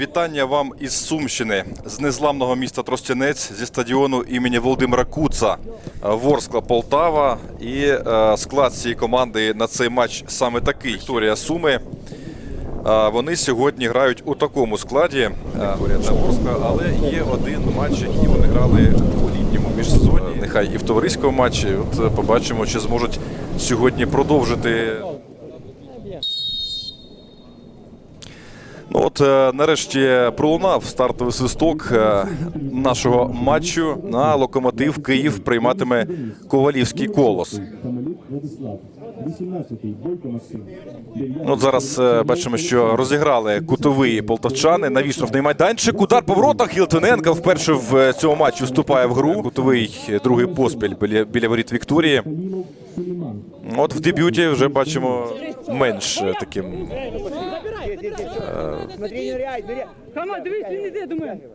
Вітання вам із Сумщини, з незламного міста Тростянець зі стадіону імені Володимира Куца, Ворскла Полтава. І е, склад цієї команди на цей матч саме такий. Вікторія Суми. Е, Вони сьогодні грають у такому складі е, Вікторія та Ворскла, але є один матч, який вони грали у літньому міжсезонні. Нехай і в товариському матчі. От побачимо, чи зможуть сьогодні продовжити Ну от е, нарешті пролунав стартовий свисток е, нашого матчу на локомотив Київ прийматиме Ковалівський колос. Камалюк Владислав, 18-й, Бойко Максим. От зараз е, бачимо, що розіграли кутовий полтавчани. Навіс штрафний майданчик. Удар по воротах. Гілтвиненко вперше в цьому матчі вступає в гру. Кутовий другий поспіль біля, біля воріт Вікторії. От в дебюті вже бачимо менш таким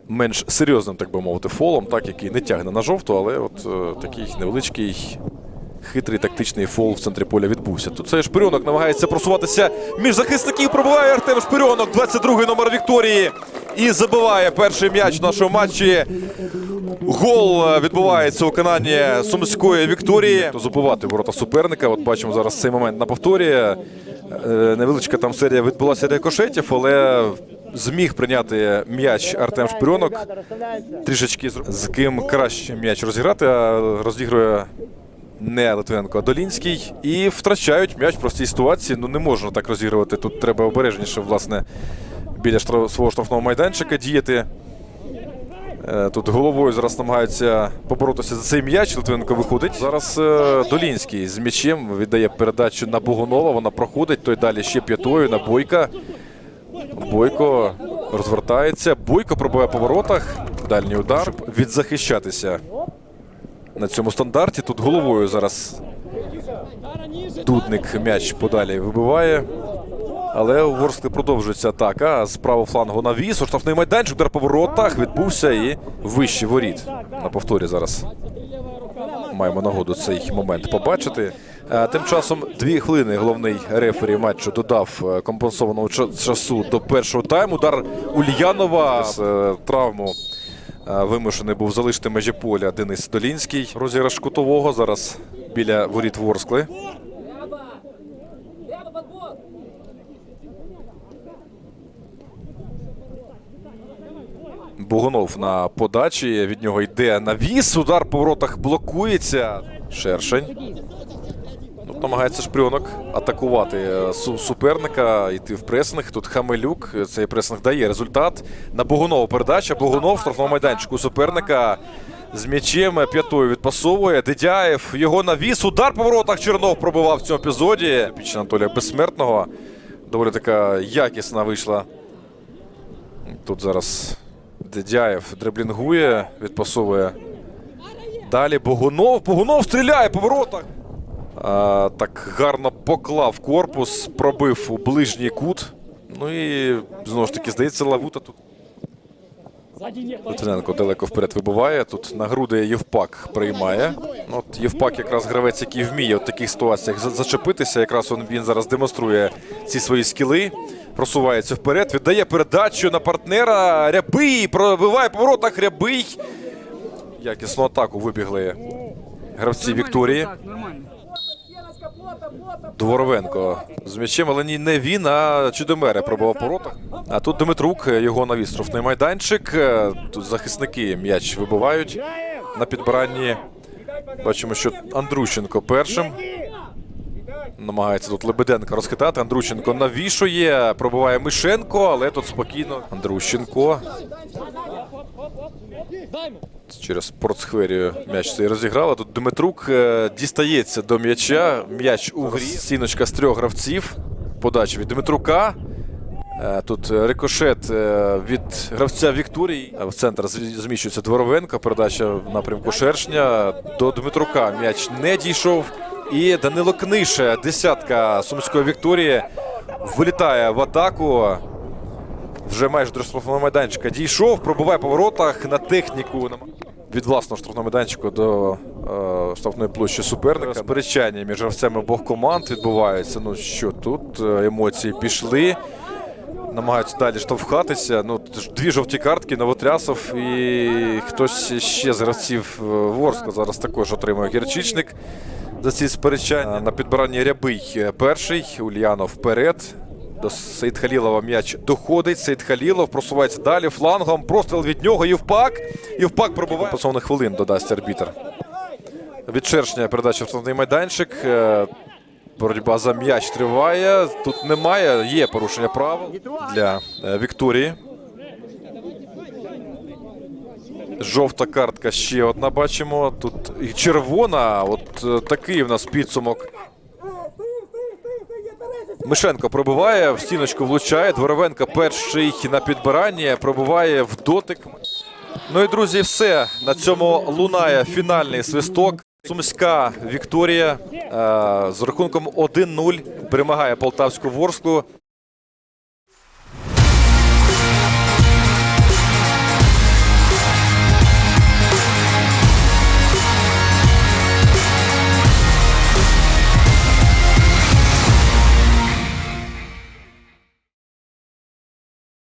менш серйозним, так би мовити, фолом, так який не тягне на жовту, але от е, такий невеличкий. Хитрий тактичний фол в центрі поля відбувся. Тут цей шпирьонок намагається просуватися між захисників. Пробиває Артем Шпирьонок, 22-й номер Вікторії. І забиває перший м'яч в нашому матчі. Гол е, відбувається у виконанні сумської Вікторії. То забивати ворота суперника. От бачимо зараз цей момент на повторі. Е, Невеличка там серія відбулася рикошетів, але зміг прийняти м'яч Артем Шпирьонок. Трішечки з- ким краще м'яч розіграти, розігрує не Литвиненко, а Долінський. І втрачають м'яч в простій ситуації. Ну не можна так розігрувати. Тут треба обережніше, власне, біля свого штрафного майданчика діяти. Е, Тут головою зараз намагаються поборотися за цей м'яч. Литвиненко виходить. Зараз е, Долінський з м'ячем віддає передачу на Богунова. Вона проходить. Той далі ще п'ятою на Бойка. Бойко розвертається. Бойко пробиває по воротах. Дальній удар. Щоб відзахищатися на цьому стандарті. Тут головою зараз Дудник м'яч подалі вибиває. Але у Ворскли продовжується атака. З правого флангу навіс. У штрафний майданчик, удар по воротах відбувся і вище воріт. На повторі зараз маємо нагоду цей момент побачити. Е, Тим часом дві хвилини головний рефері матчу додав е, компенсованого часу до першого тайму. Удар Ульянова з е, травму вимушений був залишити межі поля Денис Долінський. Розіграш кутового зараз біля воріт Ворскли. Бугунов на подачі. Від нього йде навіс. Удар по воротах блокується. Шершень. Ну, намагається шпрьонок атакувати е, суперника, йти в пресинг. Тут Хамелюк. Цей пресинг дає результат. На Богунова передача. Богунов в штрафному майданчику суперника. З м'ячем п'ятою відпасовує. Дедяєв. Його навіс. Удар по воротах. Чернов пробивав в цьому епізоді. Піч Анатолія Безсмертного. Доволі така якісна вийшла. Тут зараз Дедяєв дриблінгує, відпасовує. Далі Богунов. Богунов стріляє по воротах. А, так гарно поклав корпус, пробив у ближній кут. Ну і знову ж таки, здається, Лавута тут. Литвиненко далеко вперед вибиває. Тут на груди Євпак приймає. От Євпак якраз гравець, який вміє в таких ситуаціях зачепитися. Якраз він зараз демонструє ці свої скіли. Просувається вперед, віддає передачу на партнера. Рябий пробиває по воротах Рябий. Якісну атаку вибігли гравці Вікторії. Дворовенко з м'ячем, але ні, не він, а Чудомере пробував по воротах. А тут Дмитрук, його навіс штрафний майданчик. Тут захисники м'яч вибивають на підбиранні. Бачимо, що Андрущенко першим. Намагається тут Лебеденка розхитати. Андрущенко навішує, пробиває Мишенко, але тут спокійно. Андрущенко. Через портсхверію м'яч цей розіграла. Тут Дмитрук е, дістається до м'яча. М'яч у грі. Стіночка з трьох гравців. Подача від Дмитрука. Е, Тут е, рикошет від гравця Вікторії. В центр зміщується Дворовенко. Передача в напрямку Шершня. До Дмитрука м'яч не дійшов. І Данило Книше, десятка сумської Вікторії, вилітає в атаку. Вже майже до штрафного майданчика дійшов, пробиває по воротах на техніку. Від власного штрафного майданчика до е, штрафної площі суперника. Сперечання між гравцями обох команд відбуваються. Ну що тут е, емоції пішли. намагаються далі штовхатися. Ну, дві жовті картки, Новотрясов і хтось ще з гравців е, Ворска зараз також отримує гірчичник за ці сперечання. На підбиранні рябий е, перший, Ульянов вперед. До Сейдхалілова м'яч доходить. Сейдхалілов просувається далі флангом. Простріл від нього. Євпак. Євпак пробиває. Пасовних хвилин додасть арбітр. Від Шершня передача в штрафний майданчик. Е, Боротьба за м'яч триває. Тут немає. Є порушення правил для е, Вікторії. Жовта картка ще одна бачимо. Тут і червона. От е, такий в нас підсумок. Мишенко пробиває, в стіночку влучає. Дворовенко перший на підбиранні, пробиває в дотик. Ну і друзі, все. На цьому лунає фінальний свисток. Сумська Вікторія е, з рахунком 1-0 перемагає Полтавську Ворску.